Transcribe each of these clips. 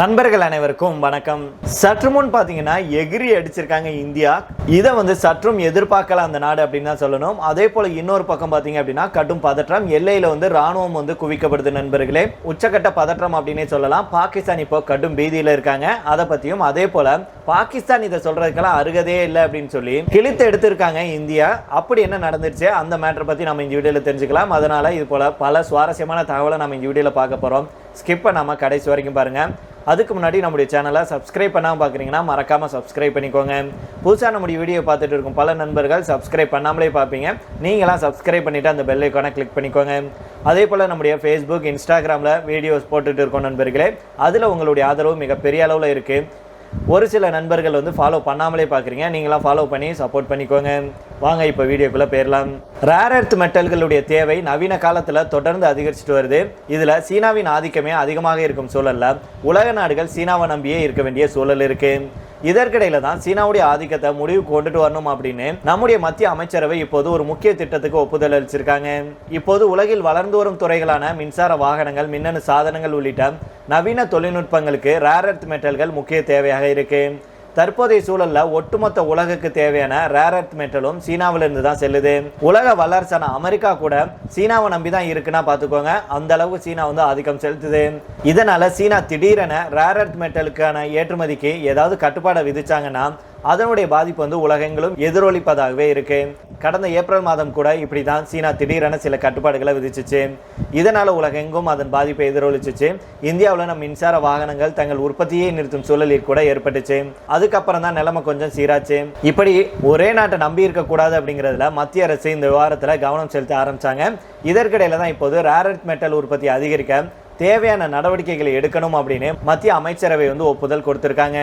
நண்பர்கள் அனைவருக்கும் வணக்கம். சற்று முன் பார்த்தீங்கன்னா எகிரி அடிச்சிருக்காங்க இந்தியா. இதை வந்து சற்றும் எதிர்பார்க்கல அந்த நாடு அப்படின்னு தான் சொல்லணும். அதே போல இன்னொரு பக்கம் பார்த்தீங்க அப்படின்னா கடும் பதற்றம். எல்லையில் வந்து ராணுவம் வந்து குவிக்கப்படுது நண்பர்களே. உச்சக்கட்ட பதற்றம் அப்படின்னே சொல்லலாம். பாகிஸ்தான் இப்போ கடும் பீதியில் இருக்காங்க. அதை பற்றியும் அதே போல பாகிஸ்தான் இதை சொல்றதுக்கெல்லாம் அருகதே இல்லை அப்படின்னு சொல்லி கிழித்து எடுத்திருக்காங்க இந்தியா. அப்படி என்ன நடந்துச்சு அந்த மேட்டரை பற்றி நம்ம இந்த வீடியோவில் தெரிஞ்சுக்கலாம். அதனால இது போல பல சுவாரஸ்யமான தகவலை நம்ம இந்த வீடியோவில் பார்க்க போகிறோம் ஸ்கிப் பண்ணாமல் கடைசி வரைக்கும் பாருங்கள் அதுக்கு முன்னாடி நம்முடைய சேனலை சப்ஸ்கிரைப் பண்ணாமல் பார்க்குறீங்கன்னா மறக்காமல் சப்ஸ்கிரைப் பண்ணிக்கோங்க. புதுசாக நம்முடைய வீடியோ பார்த்துட்டு இருக்கும் பல நண்பர்கள் சப்ஸ்கிரைப் பண்ணாமலே பார்ப்பீங்க. நீங்களாம் சப்ஸ்கிரைப் பண்ணிவிட்டு அந்த பெல் ஐக்கானை கிளிக் பண்ணிக்கோங்க. அதே போல் நம்முடைய ஃபேஸ்புக் இன்ஸ்டாகிராமில் வீடியோஸ் போட்டுட்டு இருக்கோம் நண்பர்களே. அதில் உங்களுடைய ஆதரவு மிகப்பெரிய அளவில் இருக்குது ஒரு சில நண்பர்கள் வந்து ஃபாலோ பண்ணாமலே பார்க்குறீங்க நீங்களாம் ஃபாலோ பண்ணி சப்போர்ட் பண்ணிக்கோங்க. வாங்க இப்போ வீடியோக்குள்ளே போயிடலாம் ரேர் எர்த் மெட்டல்களுடைய தேவை நவீன காலத்தில் தொடர்ந்து அதிகரிச்சுட்டு வருது. இதில் சீனாவின் ஆதிக்கமே அதிகமாக இருக்கும் சூழலில் உலக நாடுகள் சீனாவை நம்பியே இருக்க வேண்டிய சூழல் இருக்குது இதற்கிடையில தான் சீனாவுடைய ஆதிக்கத்தை முடிவு கொண்டுட்டு வரணும் அப்படின்னு நம்முடைய மத்திய அமைச்சரவை இப்போது ஒரு முக்கிய திட்டத்துக்கு ஒப்புதல் அளிச்சிருக்காங்க. இப்போது உலகில் வளர்ந்து வரும் துறைகளான மின்சார வாகனங்கள் மின்னணு சாதனங்கள் உள்ளிட்ட நவீன தொழில்நுட்பங்களுக்கு ரேர் எர்த் மெட்டல்கள் முக்கிய தேவையாக இருக்குது தற்போதைய சூழலில் ஒட்டுமொத்த உலகுக்கு தேவையான ரேர் எர்த் மெட்டலும் சீனாவிலிருந்து தான் செல்லுது. உலக வல்லரசான அமெரிக்கா கூட சீனாவை நம்பி தான் இருக்குன்னா பார்த்துக்கோங்க. அந்த அளவுக்கு சீனா வந்து ஆதிக்கம் செலுத்துது. இதனால சீனா திடீரென ரேர் எர்த் மெட்டலுக்கான ஏற்றுமதிக்கு ஏதாவது கட்டுப்பாடை விதிச்சாங்கன்னா அதனுடைய பாதிப்பு வந்து உலகெங்கிலும் எதிரொலிப்பதாகவே இருக்கு. கடந்த ஏப்ரல் மாதம் கூட இப்படி தான் சீனா திடீரென சில கட்டுப்பாடுகளை விதிச்சிச்சு. இதனால் உலகெங்கும் அதன் பாதிப்பை எதிரொலிச்சிச்சு. இந்தியாவில் நம்ம மின்சார வாகனங்கள் தங்கள் உற்பத்தியை நிறுத்தும் சூழலில் கூட ஏற்பட்டுச்சு. அதுக்கப்புறம் தான் நிலைமை கொஞ்சம் சீராச்சு. இப்படி ஒரே நாட்டை நம்பி இருக்கக்கூடாது அப்படிங்கிறதுல மத்திய அரசு இந்த விவகாரத்தில் கவனம் செலுத்த ஆரம்பிச்சாங்க. இதற்கிடையில் தான் இப்போது ரேரட் மெட்டல் உற்பத்தி அதிகரிக்க தேவையான நடவடிக்கைகளை எடுக்கணும் அப்படின்னு மத்திய அமைச்சரவை வந்து ஒப்புதல் கொடுத்துருக்காங்க.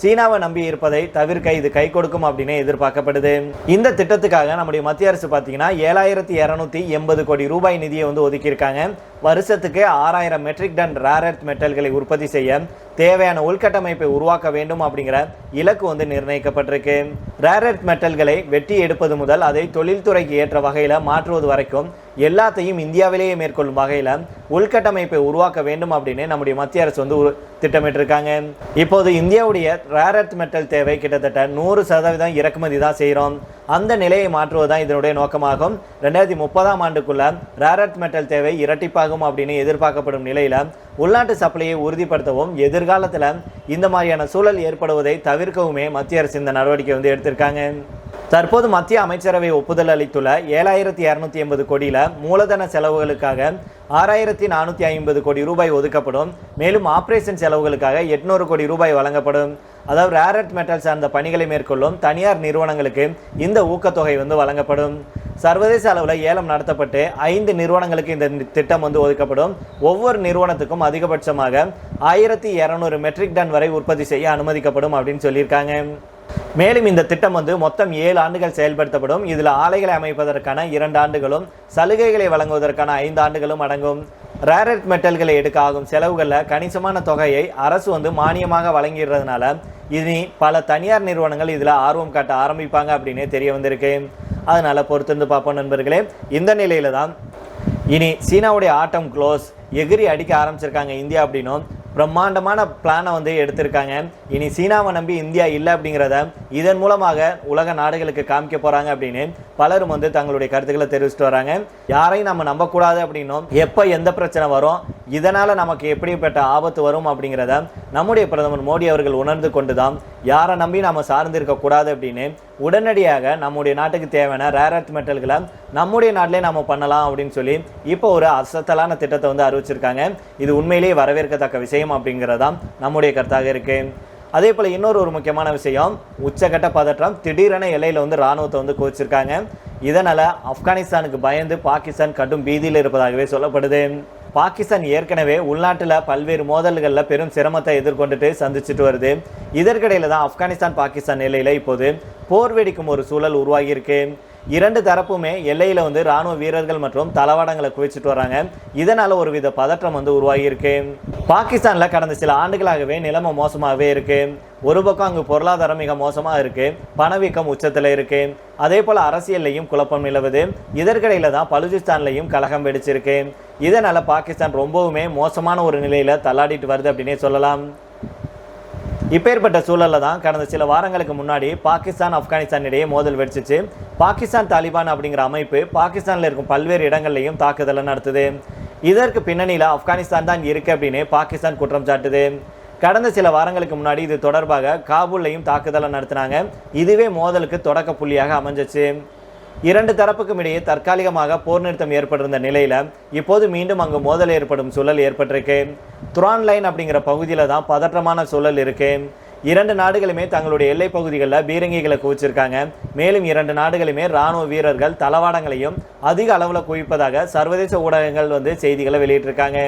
சீனாவை நம்பி இருப்பதை தவிர்க்க இது கை கொடுக்கும் அப்படின்னு எதிர்பார்க்கப்படுது. இந்த திட்டத்துக்காக நம்முடைய மத்திய அரசு பார்த்தீங்கன்னா ஏழாயிரத்தி இரநூத்தி எண்பது கோடி ரூபாய் நிதியை வந்து ஒதுக்கியிருக்காங்க. வருஷத்துக்கு ஆறாயிரம் மெட்ரிக் டன் ரேர் எர்த் மெட்டல்களை உற்பத்தி செய்ய தேவையான உள்கட்டமைப்பை உருவாக்க வேண்டும் அப்படிங்கிற இலக்கு வந்து நிர்ணயிக்கப்பட்டிருக்கு. ரேர் எர்த் மெட்டல்களை வெட்டி எடுப்பது முதல் அதை தொழில்துறைக்கு ஏற்ற வகையில் மாற்றுவது வரைக்கும் எல்லாத்தையும் இந்தியாவிலேயே மேற்கொள்ளும் வகையில் உள்கட்டமைப்பை உருவாக்க வேண்டும் அப்படின்னு நம்முடைய மத்திய அரசு வந்து திட்டமிட்டிருக்காங்க. இப்போது இந்தியாவுடைய ரேர் எர்த் மெட்டல் தேவை கிட்டத்தட்ட நூறு சதவீதம் இறக்குமதி தான் செய்கிறோம் அந்த நிலையை மாற்றுவது தான் இதனுடைய நோக்கமாகும். ரெண்டாயிரத்தி முப்பதாம் ஆண்டுக்குள்ள ரேர் மெட்டல் தேவை இரட்டிப்பாகும் அப்படின்னு எதிர்பார்க்கப்படும் நிலையில் உள்நாட்டு சப்ளையை உறுதிப்படுத்தவும் எதிர்காலத்தில் இந்த மாதிரியான சூழல் ஏற்படுவதை தவிர்க்கவுமே மத்திய அரசு இந்த நடவடிக்கை வந்து எடுத்திருக்காங்க. தற்போது மத்திய அமைச்சரவை ஒப்புதல் அளித்துள்ள ஏழாயிரத்தி இரநூத்தி எண்பது கோடியில் மூலதன செலவுகளுக்காக ஆறாயிரத்தி நானூற்றி ஐம்பது கோடி ரூபாய் ஒதுக்கப்படும். மேலும் ஆபரேஷன் செலவுகளுக்காக எட்நூறு கோடி ரூபாய் வழங்கப்படும். அதாவது ரேரட் மெட்டல் சார்ந்த பணிகளை மேற்கொள்ளும் தனியார் நிறுவனங்களுக்கு இந்த ஊக்கத்தொகை வந்து வழங்கப்படும். சர்வதேச அளவில் ஏலம் நடத்தப்பட்டு ஐந்து நிறுவனங்களுக்கு இந்த திட்டம் வந்து ஒதுக்கப்படும். ஒவ்வொரு நிறுவனத்துக்கும் அதிகபட்சமாக ஆயிரத்தி இரநூறு மெட்ரிக் டன் வரை உற்பத்தி செய்ய அனுமதிக்கப்படும் அப்படின்னு சொல்லியிருக்காங்க. மேலும் இந்த திட்டம் வந்து மொத்தம் ஏழு ஆண்டுகள் செயல்படுத்தப்படும். இதில் ஆலைகளை அமைப்பதற்கான இரண்டு ஆண்டுகளும் சலுகைகளை வழங்குவதற்கான ஐந்து ஆண்டுகளும் அடங்கும். ரேரட் மெட்டல்களை எடுக்க ஆகும் செலவுகளில் கணிசமான தொகையை அரசு வந்து மானியமாக வழங்கிடுறதுனால இனி பல தனியார் நிறுவனங்கள் இதில் ஆர்வம் காட்ட ஆரம்பிப்பாங்க அப்படின்னே தெரிய வந்திருக்கு. அதனால் பொறுத்திருந்து பார்ப்போம் நண்பர்களே. இந்த நிலையில் தான் இனி சீனாவுடைய ஆட்டம் க்ளோஸ் எகிரி அடிக்க ஆரம்பிச்சிருக்காங்க இந்தியா அப்படின்னும் பிரம்மாண்டமான பிளானை வந்து எடுத்திருக்காங்க. இனி சீனாவை நம்பி இந்தியா இல்லை அப்படிங்கிறத இதன் மூலமாக உலக நாடுகளுக்கு காமிக்க போகிறாங்க அப்படின்னு பலரும் வந்து தங்களுடைய கருத்துக்களை தெரிவிச்சுட்டு வராங்க. யாரையும் நம்ம நம்பக்கூடாது அப்படின்னும் எப்போ எந்த பிரச்சனை வரும் இதனால் நமக்கு எப்படிப்பட்ட ஆபத்து வரும் அப்படிங்கிறத நம்முடைய பிரதமர் மோடி அவர்கள் உணர்ந்து கொண்டு தான் யாரை நம்பி நம்ம சார்ந்திருக்கக்கூடாது அப்படின்னு உடனடியாக நம்முடைய நாட்டுக்கு தேவையான ரேர் அர்த் மெட்டல்களை நம்முடைய நாட்டிலே நம்ம பண்ணலாம் அப்படின்னு சொல்லி இப்போ ஒரு அசத்தலான திட்டத்தை வந்து அறிவிச்சிருக்காங்க. இது உண்மையிலேயே வரவேற்கத்தக்க விஷயம் அப்படிங்கிறதாம் நம்முடைய கருத்தாக இருக்கு. அதே போல் இன்னொரு ஒரு முக்கியமான விஷயம் உச்சகட்ட பதற்றம் திடீரென எல்லையில் வந்து ராணுவத்தை வந்து குவிச்சிருக்காங்க. இதனால் ஆப்கானிஸ்தானுக்கு பயந்து பாகிஸ்தான் கடும் பீதியில் இருப்பதாகவே சொல்லப்படுது. பாகிஸ்தான் ஏற்கனவே உள்நாட்டில் பல்வேறு மோதல்களில் பெரும் சிரமத்தை எதிர்கொண்டுட்டு சந்திச்சுட்டு வருது. இதற்கிடையில் தான் ஆப்கானிஸ்தான் பாகிஸ்தான் எல்லையில் இப்போது போர் வெடிக்கும் ஒரு சூழல் உருவாகியிருக்கு. இரண்டு தரப்புமே எல்லையில் வந்து ராணுவ வீரர்கள் மற்றும் தளவாடங்களை குவிச்சிட்டு வராங்க. இதனால் ஒரு வித பதற்றம் வந்து உருவாகியிருக்கு. பாகிஸ்தானில் கடந்த சில ஆண்டுகளாகவே நிலைமை மோசமாகவே இருக்குது ஒரு பக்கம் அங்கு பொருளாதாரம் மிக மோசமாக இருக்குது பணவீக்கம் உச்சத்தில் இருக்குது அதே போல் அரசியல்லையும் குழப்பம் நிலவுது. இதற்கிடையில் தான் பலுஜிஸ்தான்லையும் கலகம் வெடிச்சிருக்கு. இதனால் பாகிஸ்தான் ரொம்பவுமே மோசமான ஒரு நிலையில் தள்ளாடிட்டு வருது அப்படின்னே சொல்லலாம். இப்பேற்பட்ட சூழலில் தான் கடந்த சில வாரங்களுக்கு முன்னாடி பாகிஸ்தான் ஆப்கானிஸ்தான் இடையே மோதல் வெடிச்சிச்சு. பாகிஸ்தான் தாலிபான் அப்படிங்கிற அமைப்பு பாகிஸ்தானில் இருக்கும் பல்வேறு இடங்கள்லையும் தாக்குதலை நடத்துது. இதற்கு பின்னணியில் ஆப்கானிஸ்தான் தான் இருக்குது அப்படின்னு பாகிஸ்தான் குற்றம் சாட்டுது. கடந்த சில வாரங்களுக்கு முன்னாடி இது தொடர்பாக காபூல்லையும் தாக்குதலை நடத்தினாங்க. இதுவே மோதலுக்கு தொடக்க புள்ளியாக அமைஞ்சிச்சு. இரண்டு தரப்புக்கும் இடையே தற்காலிகமாக போர் நிறுத்தம் ஏற்பட்டிருந்த நிலையில் இப்போது மீண்டும் அங்கு மோதல் ஏற்படும் சூழல் ஏற்பட்டிருக்கு. துரான் லைன் அப்படிங்கிற பகுதியில் தான் பதற்றமான சூழல் இருக்கு. இரண்டு நாடுகளுமே தங்களுடைய எல்லை பகுதிகளில் பீரங்கிகளை குவிச்சிருக்காங்க. மேலும் இரண்டு நாடுகளுமே ராணுவ வீரர்கள் தளவாடங்களையும் அதிக அளவில் குவிப்பதாக சர்வதேச ஊடகங்கள் வந்து செய்திகளை வெளியிட்டிருக்காங்க.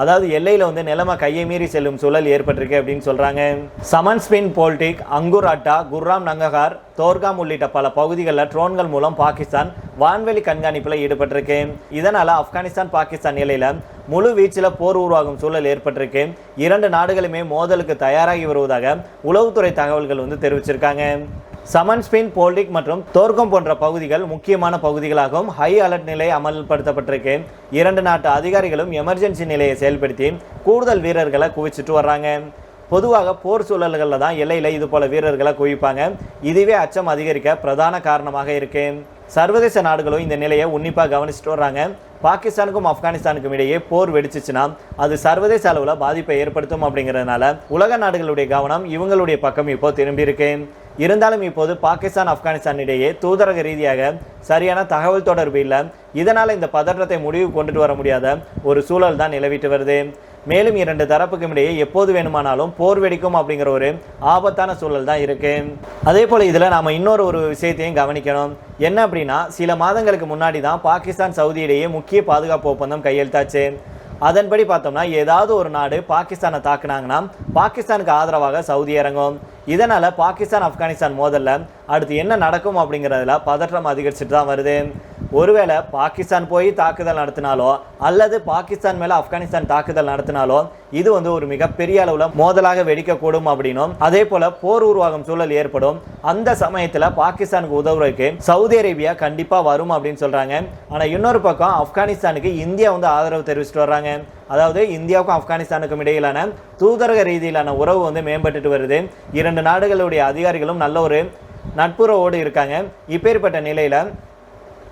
அதாவது எல்லையில் வந்து நிலைமை கையை மீறி செல்லும் சூழல் ஏற்பட்டிருக்கு அப்படின்னு சொல்கிறாங்க சமன் ஸ்பின் போல்டிக் அங்குர் அட்டா குர்ராம் நங்ககார் தோர்காம் உள்ளிட்ட பல பகுதிகளில் ட்ரோன்கள் மூலம் பாகிஸ்தான் வான்வெளி கண்காணிப்பில் ஈடுபட்டிருக்கு. இதனால் ஆப்கானிஸ்தான் பாகிஸ்தான் நிலையில் முழு வீச்சில் போர் உருவாகும் சூழல் ஏற்பட்டிருக்கு. இரண்டு நாடுகளுமே மோதலுக்கு தயாராகி வருவதாக உளவுத்துறை தகவல்கள் வந்து தெரிவிச்சிருக்காங்க. சமன் ஸ்பின் போல்டிக் மற்றும் தோர்க்கம் போன்ற பகுதிகள் முக்கியமான பகுதிகளாகவும் ஹை அலர்ட் நிலை அமல்படுத்தப்பட்டிருக்கு. இரண்டு நாட்டு அதிகாரிகளும் எமர்ஜென்சி நிலையை செயல்படுத்தி கூடுதல் வீரர்களை குவிச்சிட்டு வர்றாங்க. பொதுவாக போர் சூழல்களில் தான் எல்லையில் இது போல வீரர்களை குவிப்பாங்க. இதுவே அச்சம் அதிகரிக்க பிரதான காரணமாக இருக்கு. சர்வதேச நாடுகளும் இந்த நிலையை உன்னிப்பாக கவனிச்சுட்டு வர்றாங்க. பாகிஸ்தானுக்கும் ஆப்கானிஸ்தானுக்கும் இடையே போர் வெடிச்சிச்சுன்னா அது சர்வதேச அளவில் பாதிப்பை ஏற்படுத்தும் அப்படிங்கிறதுனால உலக நாடுகளுடைய கவனம் இவங்களுடைய பக்கம் இப்போ திரும்பி இருந்தாலும் இப்போது பாகிஸ்தான் ஆப்கானிஸ்தான் இடையே தூதரக ரீதியாக சரியான தகவல் தொடர்பு இல்லை. இதனால் இந்த பதற்றத்தை முடிவு கொண்டுட்டு வர முடியாத ஒரு சூழல் தான் நிலவிட்டு வருது. மேலும் இரண்டு தரப்புக்கும் இடையே எப்போது வேணுமானாலும் போர் வெடிக்கும் அப்படிங்கிற ஒரு ஆபத்தான சூழல் தான் இருக்கு. அதே போல் இதில் நாம் இன்னொரு ஒரு விஷயத்தையும் கவனிக்கணும். என்ன அப்படின்னா சில மாதங்களுக்கு முன்னாடி தான் பாகிஸ்தான் சவுதி இடையே முக்கிய பாதுகாப்பு ஒப்பந்தம் கையெழுத்தாச்சு. அதன்படி பார்த்தோம்னா ஏதாவது ஒரு நாடு பாகிஸ்தானை தாக்குனாங்கன்னா பாகிஸ்தானுக்கு ஆதரவாக சவுதி இறங்கும். இதனால பாகிஸ்தான் ஆப்கானிஸ்தான் மோதல்ல அடுத்து என்ன நடக்கும் அப்படிங்கிறதுல பதற்றம் அதிகரிச்சுட்டு தான் வருது. ஒருவேளை பாகிஸ்தான் போய் தாக்குதல் நடத்தினாலோ அல்லது பாகிஸ்தான் மேலே ஆப்கானிஸ்தான் தாக்குதல் நடத்தினாலோ இது வந்து ஒரு மிகப்பெரிய அளவில் மோதலாக வெடிக்கக்கூடும் அப்படின்னும். அதே போல் போர் உருவாகும் சூழல் ஏற்படும். அந்த சமயத்தில் பாகிஸ்தானுக்கு உதவுறதுக்கு சவுதி அரேபியா கண்டிப்பாக வரும் அப்படின்னு சொல்கிறாங்க ஆனால் இன்னொரு பக்கம் ஆப்கானிஸ்தானுக்கு இந்தியா வந்து ஆதரவு தெரிவிச்சிட்டு வர்றாங்க. அதாவது இந்தியாவுக்கும் ஆப்கானிஸ்தானுக்கும் இடையிலான தூதரக ரீதியிலான உறவு வந்து மேம்பட்டுட்டு வருது. இரண்டு நாடுகளுடைய அதிகாரிகளும் நல்ல ஒரு நட்புறவோடு இருக்காங்க. இப்பேற்பட்ட நிலையில்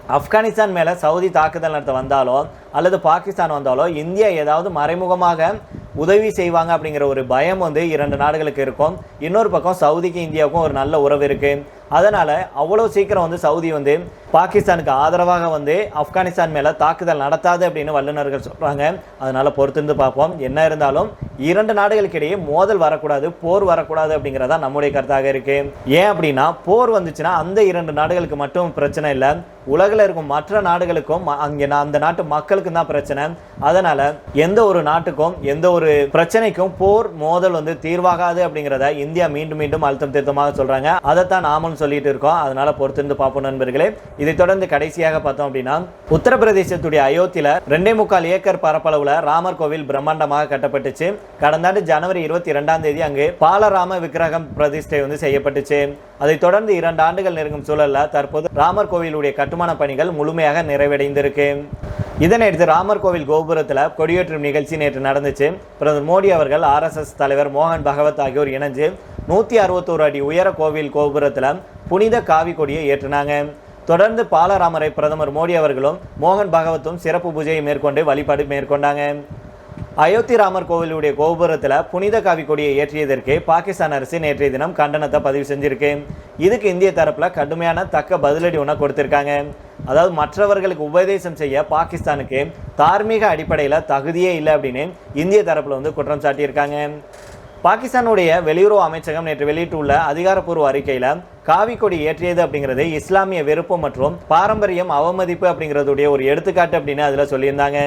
ஆப்கானிஸ்தான் மேலே சவுதி தாக்குதல் நடத்த வந்தாலோ அல்லது பாகிஸ்தான் வந்தாலோ இந்தியா ஏதாவது மறைமுகமாக உதவி செய்வாங்க அப்படிங்கிற ஒரு பயம் வந்து இரண்டு நாடுகளுக்கு இருக்கும். இன்னொரு பக்கம் சவுதிக்கு இந்தியாவுக்கும் ஒரு நல்ல உறவு இருக்குது அதனால் அவ்வளோ சீக்கிரம் வந்து சவுதி வந்து பாகிஸ்தானுக்கு ஆதரவாக வந்து ஆப்கானிஸ்தான் மேலே தாக்குதல் நடத்தாது அப்படின்னு வல்லுநர்கள் சொல்கிறாங்க அதனால் பொறுத்திருந்து பார்ப்போம். என்ன இருந்தாலும் இரண்டு நாடுகளுக்கு இடையே மோதல் வரக்கூடாது போர் வரக்கூடாது அப்படிங்கிறதா நம்முடைய கருத்தாக இருக்கு. ஏன் அப்படின்னா போர் வந்துச்சுன்னா அந்த இரண்டு நாடுகளுக்கு மட்டும் பிரச்சனை இல்லை. உலகில் இருக்கும் மற்ற நாடுகளுக்கும் அங்கே அந்த நாட்டு மக்களுக்கும் தான் பிரச்சனை. அதனால எந்த ஒரு நாட்டுக்கும் எந்த ஒரு பிரச்சனைக்கும் போர் மோதல் வந்து தீர்வாகாது அப்படிங்கிறத இந்தியா மீண்டும் மீண்டும் அழுத்தம் திருத்தமாக சொல்றாங்க. அதைத்தான் நாமளும் சொல்லிட்டு இருக்கோம். அதனால பொறுத்திருந்து பார்ப்போம் நண்பர்களே. இதை தொடர்ந்து கடைசியாக பார்த்தோம் அப்படின்னா உத்தரப்பிரதேசத்துடைய அயோத்தியில ரெண்டே முக்கால் ஏக்கர் பரப்பளவுல ராமர் கோவில் பிரம்மாண்டமாக கட்டப்பட்டுச்சு. கடந்த ஆண்டு ஜனவரி இருபத்தி இரண்டாம் தேதி அங்கு பாலராம விக்கிரகம் பிரதிஷ்டை வந்து செய்யப்பட்டுச்சு. அதை தொடர்ந்து இரண்டு ஆண்டுகள் நெருங்கும் சூழலில் தற்போது ராமர் கோவிலுடைய கட்டுமான பணிகள் முழுமையாக நிறைவடைந்திருக்கு. இதனையடுத்து ராமர் கோவில் கோபுரத்தில் கொடியேற்றும் நிகழ்ச்சி நேற்று நடந்துச்சு. பிரதமர் மோடி அவர்கள் ஆர்எஸ்எஸ் தலைவர் மோகன் பகவத் ஆகியோர் இணைஞ்சு நூற்றி அறுபத்தோரு அடி உயர கோவில் கோபுரத்தில் புனித காவி கொடியை ஏற்றினாங்க. தொடர்ந்து பாலராமரை பிரதமர் மோடி அவர்களும் மோகன் பகவத்தும் சிறப்பு பூஜையை மேற்கொண்டு வழிபாடு மேற்கொண்டாங்க. அயோத்தி ராமர் கோவிலுடைய கோபுரத்தில் புனித காவி கொடியை ஏற்றியதற்கு பாகிஸ்தான் அரசு நேற்றைய தினம் கண்டனத்தை பதிவு செஞ்சிருக்கு. இதுக்கு இந்திய தரப்பில் கடுமையான தக்க பதிலடி ஒன்று கொடுத்துருக்காங்க. அதாவது மற்றவர்களுக்கு உபதேசம் செய்ய பாகிஸ்தானுக்கு தார்மீக அடிப்படையில் தகுதியே இல்லை அப்படின்னு இந்திய தரப்பில் வந்து குற்றம் சாட்டியிருக்காங்க. பாகிஸ்தானுடைய வெளியுறவு அமைச்சகம் நேற்று வெளியிட்டுள்ள அதிகாரப்பூர்வ அறிக்கையில் காவி கொடி ஏற்றியது அப்படிங்கிறது இஸ்லாமிய வெறுப்பு மற்றும் பாரம்பரியம் அவமதிப்பு அப்படிங்கிறதுடைய ஒரு எடுத்துக்காட்டு அப்படின்னு அதில் சொல்லியிருந்தாங்க.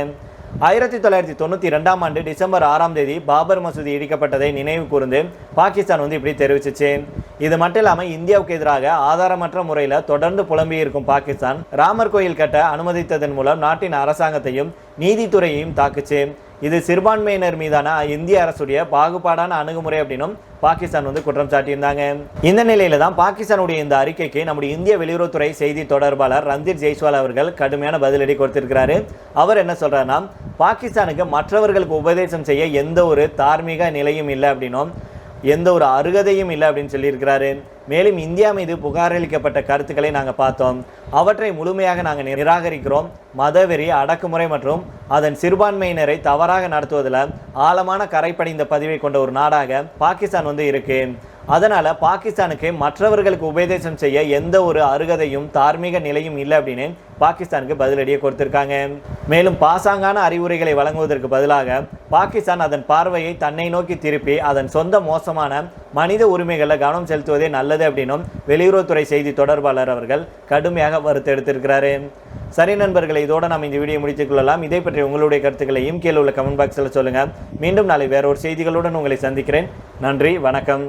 ஆயிரத்தி தொள்ளாயிரத்தி தொண்ணூற்றி ரெண்டாம் ஆண்டு டிசம்பர் ஆறாம் தேதி பாபர் மசூதி இடிக்கப்பட்டதை நினைவு கூர்ந்து பாகிஸ்தான் வந்து இப்படி தெரிவிச்சிச்சு. இது மட்டும் இல்லாமல் இந்தியாவுக்கு எதிராக ஆதாரமற்ற முறையில் தொடர்ந்து புலம்பியிருக்கும் பாகிஸ்தான் ராமர் கோயில் கட்ட அனுமதித்ததன் மூலம் நாட்டின் அரசாங்கத்தையும் நீதித்துறையையும் தாக்குச்சு. இது சிறுபான்மையினர் மீதான இந்திய அரசுடைய பாகுபாடான அணுகுமுறை அப்படின்னும் பாகிஸ்தான் வந்து குற்றம் சாட்டியிருந்தாங்க. இந்த நிலையில தான் பாகிஸ்தானுடைய இந்த அறிக்கைக்கு நம்முடைய இந்திய வெளியுறவுத்துறை செய்தி தொடர்பாளர் ரந்தீர் ஜெய்ஸ்வால் அவர்கள் கடுமையான பதிலடி கொடுத்திருக்கிறாரு. அவர் என்ன சொல்றாருன்னா பாகிஸ்தானுக்கு மற்றவர்களுக்கு உபதேசம் செய்ய எந்த ஒரு தார்மீக நிலையும் இல்லை அப்படின்னும் எந்த ஒரு அருகதையும் இல்லை அப்படின்னு சொல்லியிருக்கிறாரு. மேலும் இந்தியா மீது புகாரளிக்கப்பட்ட கருத்துக்களை நாங்கள் பார்த்தோம். அவற்றை முழுமையாக நாங்கள் நிராகரிக்கிறோம். மதவெறி அடக்குமுறை மற்றும் அதன் சிறுபான்மையினரை தவறாக நடத்துவதில் ஆழமான கரைப்படைந்த பதிவை கொண்ட ஒரு நாடாக பாகிஸ்தான் வந்து இருக்கு. அதனால் பாகிஸ்தானுக்கு மற்றவர்களுக்கு உபதேசம் செய்ய எந்த ஒரு அருகதையும் தார்மீக நிலையும் இல்லை அப்படின்னு பாகிஸ்தானுக்கு பதிலடியை கொடுத்திருக்காங்க. மேலும் பாசாங்கான அறிவுரைகளை வழங்குவதற்கு பதிலாக பாகிஸ்தான் அதன் பார்வையை தன்னை நோக்கி திருப்பி அதன் சொந்த மோசமான மனித உரிமைகளில் கவனம் செலுத்துவதே நல்லது அப்படின்னும் வெளியுறவுத்துறை செய்தி தொடர்பாளர் அவர்கள் கடுமையாக வருத்தெடுத்திருக்கிறாரு சரி நண்பர்களை இதோட நாம் இந்த வீடியோ முடித்துக் கொள்ளலாம். இதை பற்றி உங்களுடைய கருத்துக்களையும் கீழே உள்ள கமெண்ட் பாக்ஸில் சொல்லுங்கள் மீண்டும் நாளை வேற ஒரு செய்திகளுடன் உங்களை சந்திக்கிறேன். நன்றி வணக்கம்.